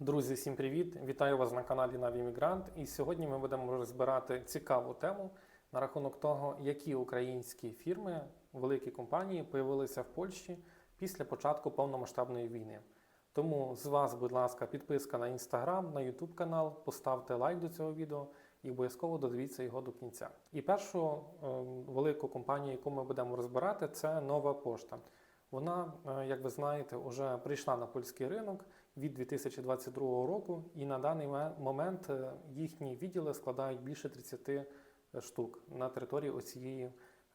Друзі, всім привіт! Вітаю вас на каналі Навімігрант. І сьогодні ми будемо розбирати цікаву тему на рахунок того, які українські фірми, великі компанії появилися в Польщі після початку повномасштабної війни. Тому з вас, будь ласка, підписка на інстаграм, на Ютуб канал, поставте лайк до цього відео і обов'язково додивіться його до кінця. І першу е, велику компанію, яку ми будемо розбирати, це нова пошта. Вона, е, як ви знаєте, вже прийшла на польський ринок від 2022 року, і на даний момент е, їхні відділи складають більше 30 штук на території оцієї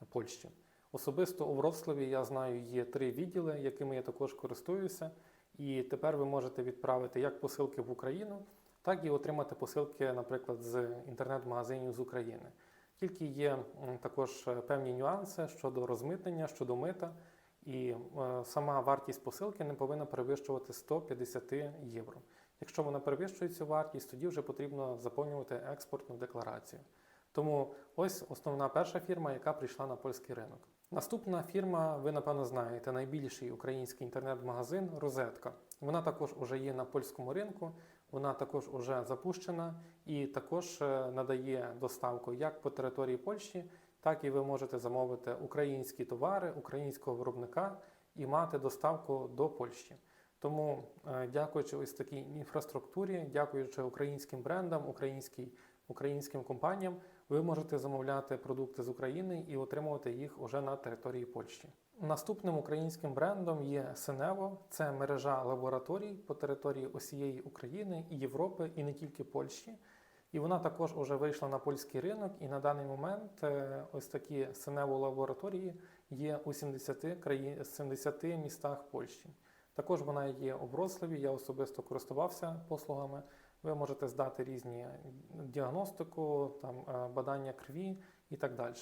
Польщі. Особисто у Вроцлаві я знаю, є три відділи, якими я також користуюся. І тепер ви можете відправити як посилки в Україну, так і отримати посилки, наприклад, з інтернет-магазинів з України. Тільки є також е, певні нюанси щодо розмитнення, щодо мита. І е, сама вартість посилки не повинна перевищувати 150 євро. Якщо вона перевищує цю вартість, тоді вже потрібно заповнювати експортну декларацію. Тому ось основна перша фірма, яка прийшла на польський ринок. Наступна фірма, ви напевно знаєте, найбільший український інтернет-магазин Розетка. Вона також уже є на польському ринку, вона також уже запущена і також е, надає доставку як по території Польщі, так і ви можете замовити українські товари українського виробника і мати доставку до Польщі. Тому, е, дякуючи ось такій інфраструктурі, дякуючи українським брендам, українській, українським компаніям, ви можете замовляти продукти з України і отримувати їх уже на території Польщі. Наступним українським брендом є Сенево. Це мережа лабораторій по території усієї України і Європи, і не тільки Польщі. І вона також вже вийшла на польський ринок, і на даний момент е, ось такі Сенево лабораторії є у 70, країн, 70 містах Польщі. Також вона є у Вроцлаві, я особисто користувався послугами. Ви можете здати різні діагностику, там, е, бадання крові і так далі.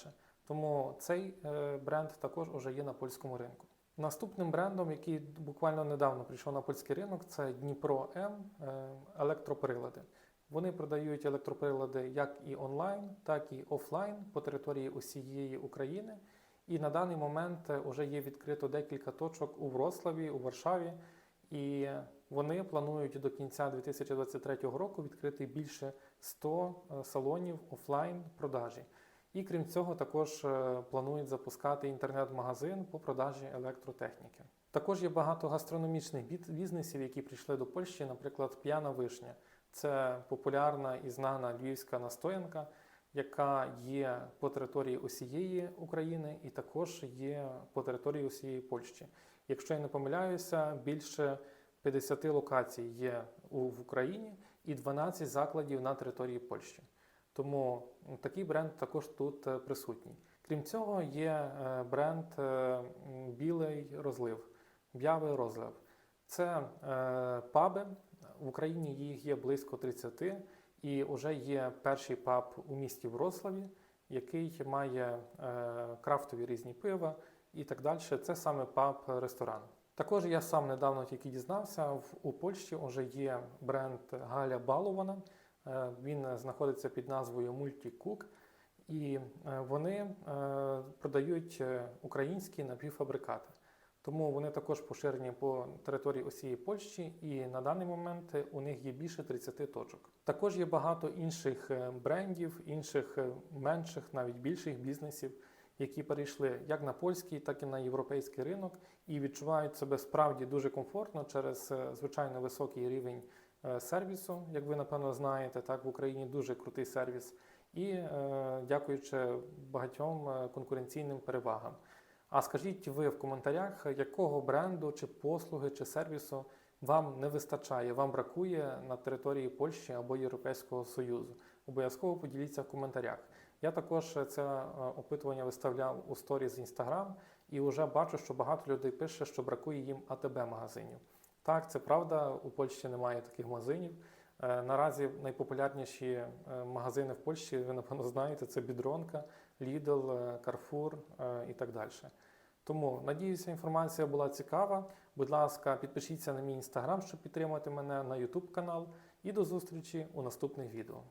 Тому цей е, бренд також уже є на польському ринку. Наступним брендом, який буквально недавно прийшов на польський ринок, це Дніпро М е, електроприлади. Вони продають електроприлади як і онлайн, так і офлайн по території усієї України. І на даний момент вже є відкрито декілька точок у Вроцлаві, у Варшаві. І вони планують до кінця 2023 року відкрити більше 100 е, салонів офлайн продажі. І крім цього, також е, планують запускати інтернет-магазин по продажі електротехніки. Також є багато гастрономічних бізнесів, які прийшли до Польщі, наприклад, п'яна вишня. Це популярна і знана львівська настоянка, яка є по території усієї України і також є по території усієї Польщі. Якщо я не помиляюся, більше 50 локацій є в Україні і 12 закладів на території Польщі. Тому такий бренд також тут е, присутній. Крім цього, є е, бренд е, Білий розлив, Б'явий розлив. Це паби. В Україні їх є близько 30, і вже є перший паб у місті Вроцлаві, який має крафтові різні пива і так далі. Це саме паб-ресторан. Також я сам недавно тільки дізнався, в, у Польщі вже є бренд Галя Балована. Е, Він знаходиться під назвою Multicook, і е, вони е, продають українські напівфабрикати. Тому вони також поширені по території усієї Польщі, і на даний момент у них є більше 30 точок. Також є багато інших брендів, інших менших, навіть більших бізнесів, які перейшли як на польський, так і на європейський ринок, і відчувають себе справді дуже комфортно через е, звичайно високий рівень е, сервісу. Як ви напевно знаєте, так в Україні дуже крутий сервіс, і е, дякуючи багатьом е, конкуренційним перевагам. А скажіть ви в коментарях, якого бренду, чи послуги, чи сервісу вам не вистачає, вам бракує на території Польщі або Європейського Союзу. Обов'язково поділіться в коментарях. Я також це е, опитування виставляв у сторі з Instagram і вже бачу, що багато людей пише, що бракує їм АТБ магазинів. Так, це правда, у Польщі немає таких магазинів. Е, Наразі найпопулярніші е, магазини в Польщі, ви напевно знаєте, це Бідронка, е, Carrefour е, і так далі. Тому надіюся, інформація була цікава. Будь ласка, підпишіться на мій інстаграм, щоб підтримати мене на YouTube канал. І до зустрічі у наступних відео.